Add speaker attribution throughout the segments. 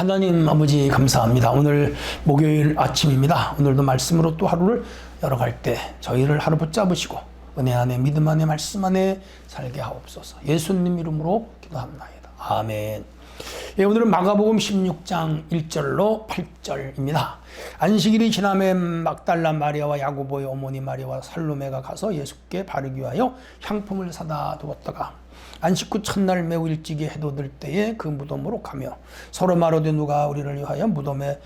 Speaker 1: 하나님 아버지 감사합니다. 오늘 목요일 아침입니다. 오늘도 말씀으로 또 하루를 열어갈 때 저희를 하루 붙잡으시고 은혜 안에 믿음 안에 말씀 안에 살게 하옵소서. 예수님 이름으로 기도합나이다. 아멘. 예, 오늘은 마가복음 16장 1절로 8절입니다. 안식일이 지남에 막달라 마리아와 야고보의 어머니 마리아와 살로메가 가서 예수께 바르기 위하여 향품을 사다 두었다가 안식 후 첫날 매우 일찍이 해돋을 때에 그 무덤으로 가며 서로 말하되 누가 우리를 위하여 무덤에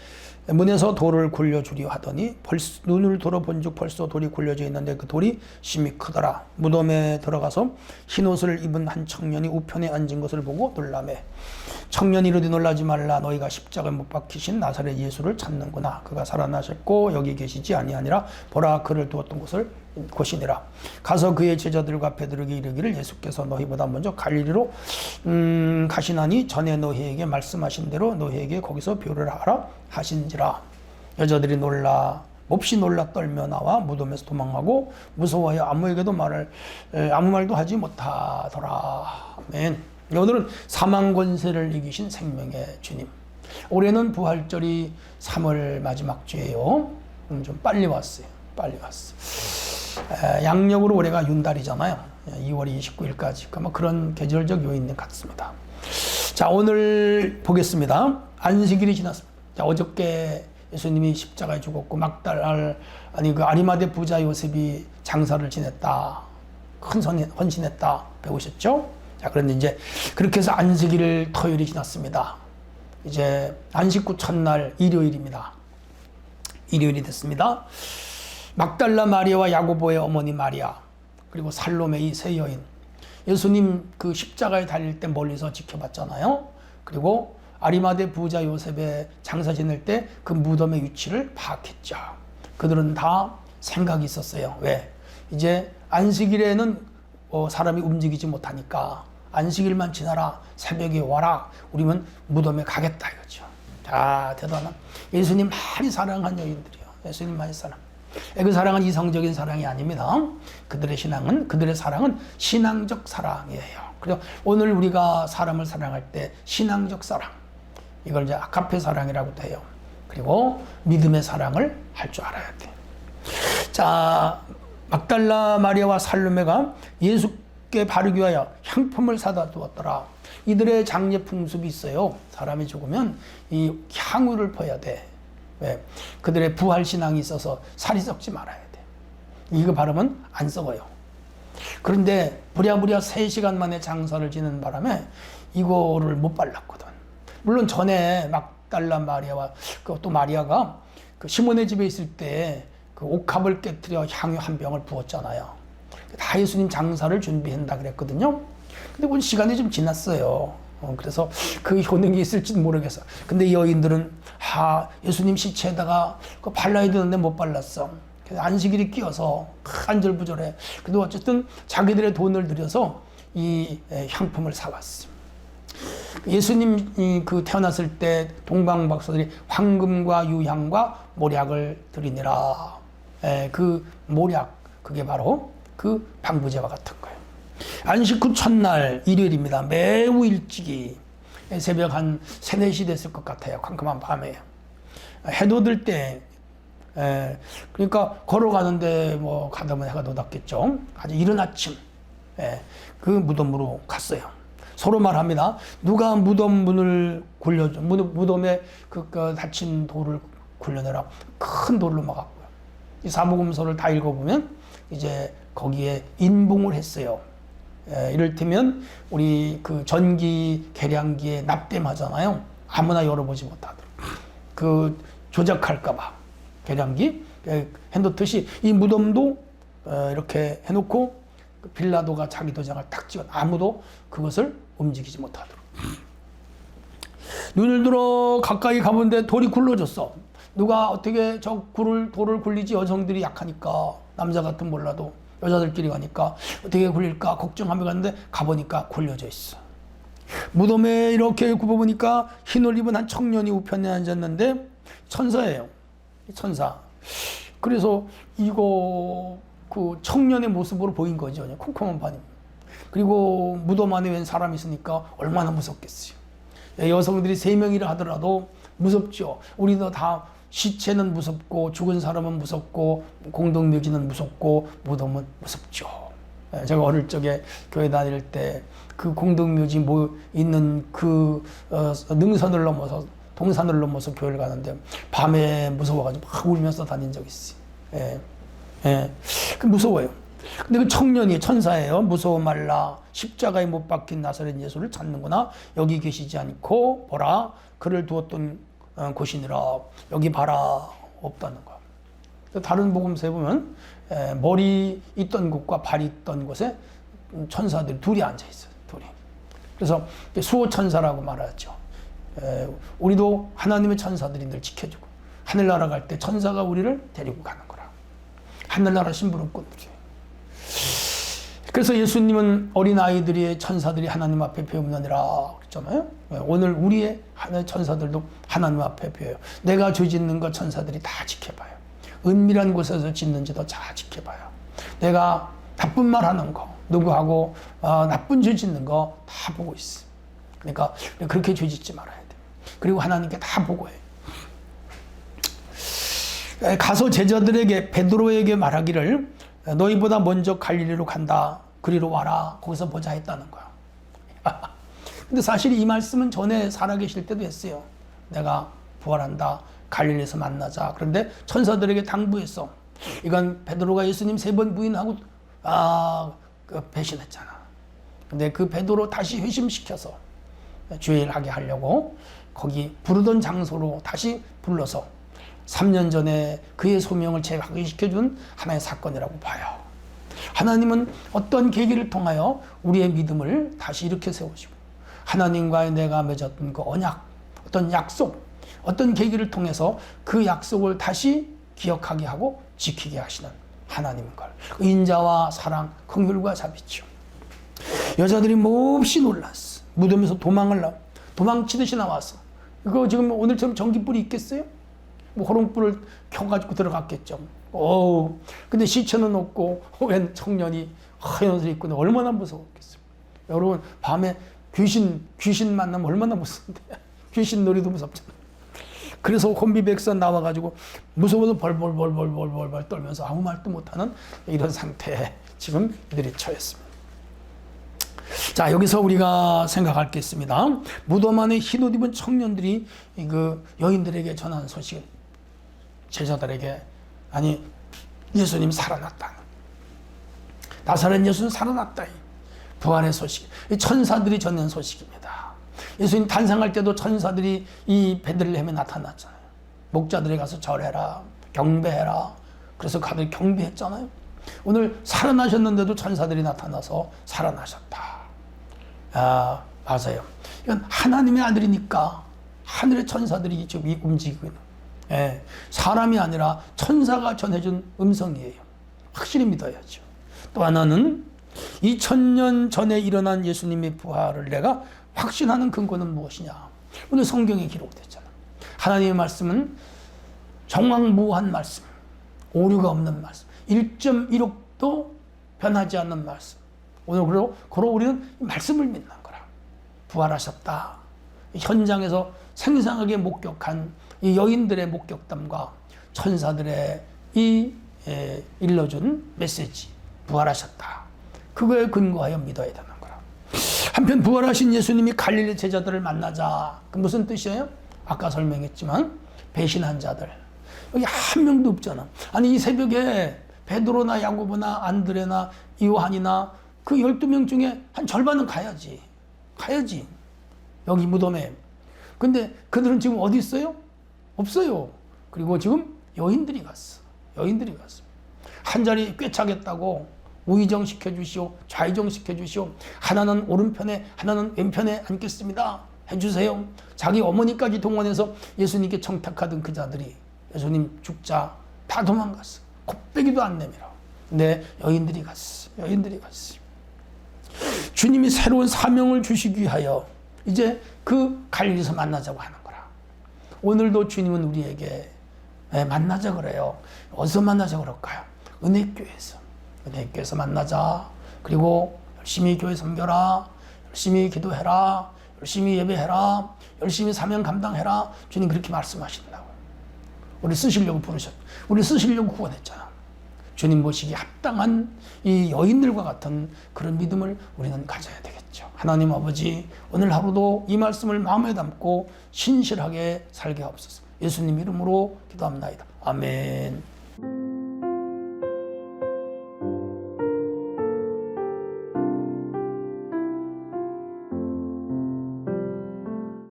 Speaker 1: 문에서 돌을 굴려주려 하더니 벌써 눈을 돌아본즉 벌써 돌이 굴려져 있는데 그 돌이 심히 크더라 무덤에 들어가서 흰 옷을 입은 한 청년이 우편에 앉은 것을 보고 놀라매 청년이 이르되 놀라지 말라. 너희가 십자가에 못 박히신 나사렛 예수를 찾는구나. 그가 살아나셨고 여기 계시지 아니하니라. 보라 그를 두었던 곳을 곳이니라. 가서 그의 제자들과 베드로에게 이르기를 예수께서 너희보다 먼저 갈릴리로 음, 가시나니 전에 너희에게 말씀하신 대로 너희에게 거기서 묘를 하라 하신지라. 여자들이 놀라 몹시 놀라 떨며 나와 무덤에서 도망하고 무서워하여 아무에게도 말을 에, 아무 말도 하지 못하더라. 아멘 오늘은 사망 권세를 이기신 생명의 주님. 올해는 부활절이 3월 마지막 주예요. 음, 좀 빨리 왔어요. 빨리 왔어 에, 양력으로 올해가 윤달이잖아요. 2월 29일까지 그뭐 그런 계절적 요인 같습니다. 자 오늘 보겠습니다. 안식일이 지났습니다. 자, 어저께 예수님이 십자가에 죽었고 막달 아니 그 아리마대 부자 요셉이 장사를 지냈다. 큰 헌신했다. 배우셨죠? 자, 그런데 이제 그렇게 해서 안식일 토요일이 지났습니다. 이제 안식 후 첫날 일요일입니다. 일요일이 됐습니다. 막달라 마리아와 야고보의 어머니 마리아 그리고 살로메 이세 여인 예수님 그 십자가에 달릴 때 멀리서 지켜봤잖아요. 그리고 아리마대 부자 요셉의 장사 지낼 때 그 무덤의 위치를 파악했죠. 그들은 다 생각이 있었어요. 왜? 이제 안식일에는 어, 사람이 움직이지 못하니까 안식일만 지나라 새벽에 와라 우리는 무덤에 가겠다 이거죠. 자 대단한 예수님 많이 사랑한 여인들이요. 예수님 많이 사랑. 그 사랑은 이성적인 사랑이 아닙니다. 그들의 신앙은 그들의 사랑은 신앙적 사랑이에요. 그래서 오늘 우리가 사람을 사랑할 때 신앙적 사랑 이걸 이제 아카페 사랑이라고도 해요. 그리고 믿음의 사랑을 할 줄 알아야 돼. 자, 막달라 마리아와 살로메가 예수 께 바르기 위하여 향품을 사다 두었더라. 이들의 장례 풍습이 있어요. 사람이 죽으면 이 향유를 퍼야 돼. 왜? 그들의 부활 신앙이 있어서 살이 썩지 말아야 돼. 이거 바르면 안 썩어요. 그런데 부랴부랴 3시간 만에 장사를 지는 바람에 이거를 못 발랐거든. 물론 전에 막달라 마리아와 그또 마리아가 그 시몬의 집에 있을 때 그 옥합을 깨뜨려 향유 한 병을 부었잖아요. 다 예수님 장사를 준비한다 그랬거든요. 근데 그 시간이 좀 지났어요. 어, 그래서 그 효능이 있을지는 모르겠어. 근데 여인들은 아 예수님 시체에다가 그 발라야 되는데 못 발랐어. 그래서 안식일이 끼어서 안절부절해. 그래도 어쨌든 자기들의 돈을 들여서 이 향품을 사왔어. 예수님 그 태어났을 때 동방 박사들이 황금과 유향과 모략을 드리니라. 에, 그 모략 그게 바로 그 방부제와 같은 거예요. 안식 후 첫날 일요일입니다. 매우 일찍이 새벽 한 3, 4시 됐을 것 같아요. 캄캄한 밤에. 해돋을 때 에, 그러니까 걸어가는데 뭐 가다 보면 해가 돋았겠죠. 아주 이른 아침 에, 그 무덤으로 갔어요. 서로 말합니다. 누가 무덤 문을 굴려줘. 무덤에 그, 그 닫힌 돌을 굴려내라. 큰 돌로 막았고요. 이 사복음서를 다 읽어보면 이제 거기에 인봉을 했어요. 예, 이를테면 우리 그 전기 계량기에 납땜하잖아요. 아무나 열어보지 못하도록. 그 조작할까봐 계량기 예, 해놓듯이 이 무덤도 어, 이렇게 해놓고 그 빌라도가 자기 도장을 탁 찍어 아무도 그것을 움직이지 못하도록. 눈을 들어 가까이 가본데 돌이 굴러졌어. 누가 어떻게 저 굴을 돌을 굴리지 여성들이 약하니까 남자 같은 몰라도 여자들끼리 가니까 어떻게 굴릴까 걱정하며 갔는데 가보니까 굴려져 있어. 무덤에 이렇게 굽어보니까 흰옷 입은 한 청년이 우편에 앉았는데 천사예요. 천사. 그래서 이거 그 청년의 모습으로 보인 거죠. 콩콩한 반입. 그리고 무덤 안에 웬 사람이 있으니까 얼마나 무섭겠어요. 여성들이 세 명이라 하더라도 무섭죠. 우리도 다 시체는 무섭고 죽은 사람은 무섭고 공동묘지는 무섭고 무덤은 무섭죠. 예, 제가 어릴 적에 교회 다닐 때 그 공동묘지 뭐 있는 그 어, 능선을 넘어서 동산을 넘어서 교회를 가는데 밤에 무서워가지고 막 울면서 다닌 적 있어요. 예, 예, 그 무서워요. 근데 그 청년이 천사예요. 무서워 말라. 십자가에 못 박힌 나사렛 예수를 찾는구나. 여기 계시지 않고 보라. 그를 두었던 어, 곳이니라. 여기 봐라. 없다는 거야. 다른 복음서에 보면 에, 머리 있던 곳과 발 있던 곳에 천사들이 둘이 앉아 있어요. 둘이. 그래서 수호 천사라고 말하죠. 에, 우리도 하나님의 천사들이 늘 지켜주고 하늘나라 갈 때 천사가 우리를 데리고 가는 거라. 하늘나라 심부름꾼들이. 그래서 예수님은 어린 아이들이 천사들이 하나님 앞에 배우느니라 그랬잖아요. 예, 오늘 우리의 천사들도 하나님 앞에 배워요. 내가 죄 짓는 거 천사들이 다 지켜봐요. 은밀한 곳에서 짓는지도 다 지켜봐요. 내가 나쁜 말 하는 거, 누구하고 어, 나쁜 죄 짓는 거 다 보고 있어. 그러니까 그렇게 죄 짓지 말아야 돼. 그리고 하나님께 다 보고 해요. 예, 가서 제자들에게 베드로에게 말하기를 너희보다 먼저 갈릴리로 간다. 그리로 와라. 거기서 보자 했다는 거야. 근데 사실 이 말씀은 전에 살아계실 때도 했어요. 내가 부활한다. 갈릴리에서 만나자. 그런데 천사들에게 당부했어. 이건 베드로가 예수님 세 번 부인하고 아, 그 배신했잖아. 근데 그 베드로 다시 회심시켜서 주일하게 하려고 거기 부르던 장소로 다시 불러서 3년 전에 그의 소명을 재확인시켜준 하나의 사건이라고 봐요. 하나님은 어떤 계기를 통하여 우리의 믿음을 다시 이렇게 세우시고 하나님과의 내가 맺었던 그 언약, 어떤 약속, 어떤 계기를 통해서 그 약속을 다시 기억하게 하고 지키게 하시는 하나님인 걸. 인자와 사랑, 긍휼과 자비죠. 여자들이 몹시 놀랐어. 무덤에서 도망을 나, 도망치듯이 나왔어. 이거 지금 오늘처럼 전기불이 있겠어요? 뭐 호롱불을 켜가지고 들어갔겠죠. 오, 근데 시체는 없고 웬 청년이 하얀 옷을 입고 얼마나 무서웠겠어요. 여러분 밤에 귀신 귀신 만나면 얼마나 무서운데 귀신 놀이도 무섭잖아. 그래서 혼비백산 나와가지고 무서워서 벌벌벌벌벌벌 떨면서 아무 말도 못하는 이런 상태에 지금 이들이 처했습니다. 자 여기서 우리가 생각할 게 있습니다. 무덤 안에 흰옷 입은 청년들이 그 여인들에게 전한 소식 제자들에게 아니 예수님 살아났다. 나사렛 예수는 살아났다. 부활의 소식. 천사들이 전한 소식입니다. 예수님 탄생할 때도 천사들이 이 베들레헴에 나타났잖아요. 목자들에 가서 절해라, 경배해라. 그래서 다들 경배했잖아요. 오늘 살아나셨는데도 천사들이 나타나서 살아나셨다. 아, 맞아요. 이건 하나님의 아들이니까 하늘의 천사들이 지금 움직이고 있는 예, 사람이 아니라 천사가 전해준 음성이에요. 확실히 믿어야죠. 또 하나는 2000년 전에 일어난 예수님의 부활을 내가 확신하는 근거는 무엇이냐? 오늘 성경에 기록됐잖아. 하나님의 말씀은 정황무한 말씀, 오류가 없는 말씀, 1.1억도 변하지 않는 말씀. 오늘 그로, 그로 우리는 말씀을 믿는 거라. 부활하셨다. 현장에서 생생하게 목격한 이 여인들의 목격담과 천사들의 이 에, 일러준 메시지 부활하셨다. 그거에 근거하여 믿어야 되는 거라. 한편 부활하신 예수님이 갈릴리 제자들을 만나자. 그 무슨 뜻이에요? 아까 설명했지만 배신한 자들. 여기 한 명도 없잖아. 아니 이 새벽에 베드로나 야고보나 안드레나 요한이나 그 12명 중에 한 절반은 가야지. 가야지. 여기 무덤에. 근데 그들은 지금 어디 있어요? 없어요. 그리고 지금 여인들이 갔어. 여인들이 갔어. 한 자리 꿰차겠다고 우의정 시켜주시오. 좌의정 시켜주시오. 하나는 오른편에, 하나는 왼편에 앉겠습니다. 해주세요. 자기 어머니까지 동원해서 예수님께 청탁하던 그 자들이 예수님 죽자 다 도망갔어. 곱빼기도 안 내밀어. 근데 여인들이 갔어. 여인들이 갔어. 주님이 새로운 사명을 주시기 위하여 이제 그 갈릴리에서 만나자고 하는. 오늘도 주님은 우리에게 예, 만나자 그래요. 어디서 만나자 그럴까요? 은혜교회에서. 은혜교회에서 만나자. 그리고 열심히 교회 섬겨라. 열심히 기도해라. 열심히 예배해라. 열심히 사명 감당해라. 주님 그렇게 말씀하신다고. 우리 쓰시려고 부르셨. 우리 쓰시려고 구원했잖아. 주님 모시기 합당한 이 여인들과 같은 그런 믿음을 우리는 가져야 되겠죠. 하나님 아버지, 오늘 하루도 이 말씀을 마음에 담고 신실하게 살게 하옵소서. 예수님 이름으로 기도합나이다. 아멘.